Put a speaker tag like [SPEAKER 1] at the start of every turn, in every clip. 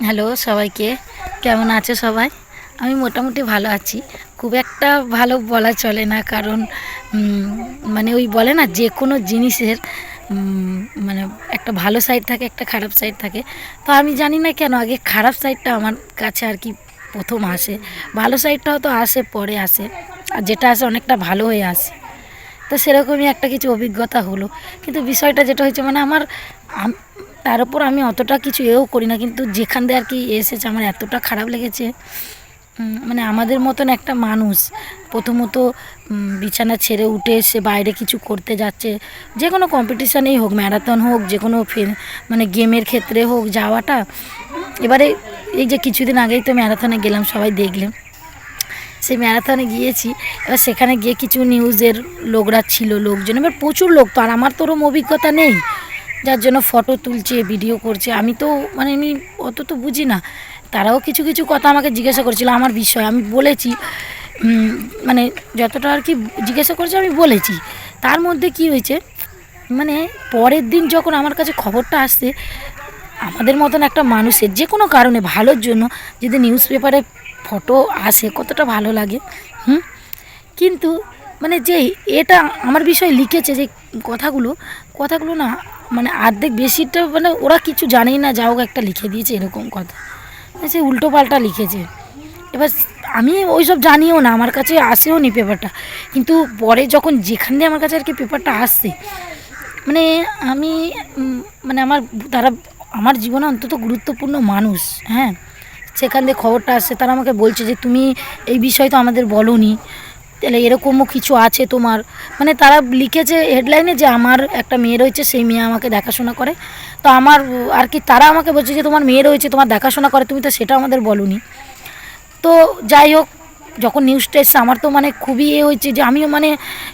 [SPEAKER 1] Hello, সবাইকে। কেমন আছে সবাই? আমি মোটামুটি ভালো আছি। খুব একটা ভালো বলা চলে না, কারণ মানে ওই বলে না যে কোনো জিনিসের মানে একটা ভালো সাইড থাকে, একটা খারাপ সাইড থাকে। তো আমি জানি না কেন, আগে খারাপ সাইডটা আমার কাছে আর কি প্রথম আসে। ভালো সাইডটাও তো আসে, পরে আসে। আর যেটা আসে অনেকটা ভালো হয়ে আসে। তো সেরকমই একটা কিছু অভিজ্ঞতা হলো। কিন্তু বিষয়টা যেটা হয়েছে মানে আমার, আম- তার উপর আমি অতটা কিছু এও করি না, কিন্তু যেখান দিয়ে আর কি এসেছে আমার এতটা খারাপ লেগেছে মানে আমাদের মতন একটা মানুষ, প্রথমত বিছানা ছেড়ে উঠে এসে বাইরে কিছু করতে যাচ্ছে, যে কোনো কম্পিটিশানেই হোক ম্যারাথন হোক, যে কোনো মানে গেমের ক্ষেত্রে হোক, যাওয়াটা, এবারে এই যে কিছুদিন আগেই তো ম্যারাথনে গেলাম, সবাই দেখলেন, সেই ম্যারাথনে গিয়েছি, এবার সেখানে গিয়ে কিছু নিউজের লোকরা ছিল, লোকজন, এবার প্রচুর লোক তো, আর আমার তো ওরম অভিজ্ঞতা নেই যার জন্য ফটো তুলছে ভিডিও করছে। আমি তো মানে আমি অত তো বুঝি না। তারাও কিছু কিছু কথা আমাকে জিজ্ঞাসা করছিল, আমার বিষয়। আমি বলেছি মানে যতটা আর কি জিজ্ঞাসা করেছে আমি বলেছি। তার মধ্যে কি হয়েছে মানে পরের দিন যখন আমার কাছে খবরটা আসছে, আমাদের মতন একটা মানুষের যে কোনো কারণে ভালোর জন্য যদি নিউজ পেপারে ফটো আসে, কতটা ভালো লাগে, হুম? কিন্তু মানে যে এটা আমার বিষয়ে লিখেছে যে কথাগুলো কথাগুলো না মানে অর্ধেক বেশিটা মানে ওরা কিছু জানেই না, যা হোক একটা লিখে দিয়েছে এরকম কথা। সে উল্টো পাল্টা লিখেছে। এবার আমি ওইসব জানিও না, আমার কাছে আসেও নি পেপারটা। কিন্তু পরে যখন যেখান দিয়ে আমার কাছে আর কি পেপারটা আসছে মানে আমি মানে আমার তারা, আমার জীবনে অন্তত গুরুত্বপূর্ণ মানুষ হ্যাঁ? সেখান দিয়ে খবরটা আসছে, তারা আমাকে বলছে যে, তুমি এই বিষয় তো আমাদের বলনি। তাহলে এরকমও কিছু আছে তোমার? মানে তারা লিখেছে হেডলাইনে যে আমার একটা মেয়ে রয়েছে, সেই মেয়ে আমাকে দেখাশোনা করে। তো আমার, আর কি তারা আমাকে বলছে যে তোমার মেয়ে রয়েছে, তোমার দেখাশোনা করে, তুমি তো সেটা আমাদের বলনি। তো যাই হোক, যখন নিউজটা এসছে, আমার তো মানে খুবই এ হয়েছে যে আমিও মানে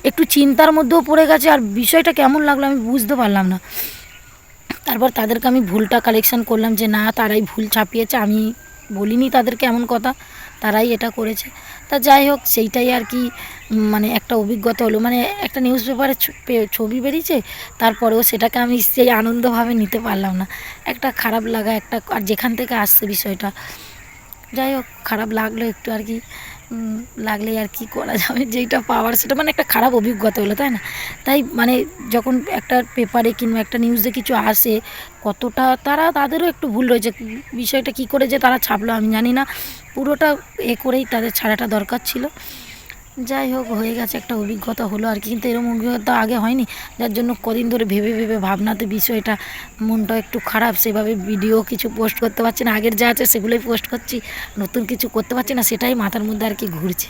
[SPEAKER 1] একটু চিন্তার মধ্যেও পড়ে গেছে, আর বিষয়টা কেমন লাগল আমি বুঝতে পারলাম না। তারপর তাদেরকে আমি ভুলটা কালেকশন করলাম যে না, তারাই ভুল ছাপিয়েছে, আমি বলিনি তাদেরকে এমন কথা, তারাই এটা করেছে। তা যাই হোক, সেইটাই আর কি মানে একটা অভিজ্ঞতা হলো। মানে একটা নিউজ পেপারে ছবি বেরিয়েছে, তারপরেও সেটাকে আমি সেই আনন্দভাবে নিতে পারলাম না। একটা খারাপ লাগা, একটা, আর যেখান থেকে আসছে বিষয়টা যাই হোক, খারাপ লাগল একটু আর কি। লাগলে আর কি করা যাবে যেটা পাওয়ার সেটা মানে একটা খারাপ অভিজ্ঞতা হলো, তাই না? তাই মানে যখন একটা পেপারে কিংবা একটা নিউজে কিছু আসে, কতটা তারা তাদেরও একটু ভুল রয়েছে। বিষয়টা কি করে যে তারা ছাপলো আমি জানি না। পুরোটা এ করেই তাদের ছাড়াটা দরকার ছিল। যাই হোক হয়ে গেছে একটা অভিজ্ঞতা হলো আর কি। কিন্তু এরকম অভিজ্ঞতা আগে হয়নি। যার জন্য কদিন ধরে ভেবে ভেবে ভাবনাতে বিষয়টা, মনটা একটু খারাপ। সেভাবে ভিডিও কিছু পোস্ট করতে পারছি না। আগের যা আছে সেগুলোই পোস্ট করছি। নতুন কিছু করতে পারছি না, সেটাই মাথার মধ্যে আর কি ঘুরছে।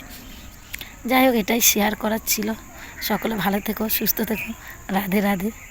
[SPEAKER 1] যাই হোক এটাই শেয়ার করার ছিল। সকলে ভালো থেকো, সুস্থ থেকো। রাধে রাধে।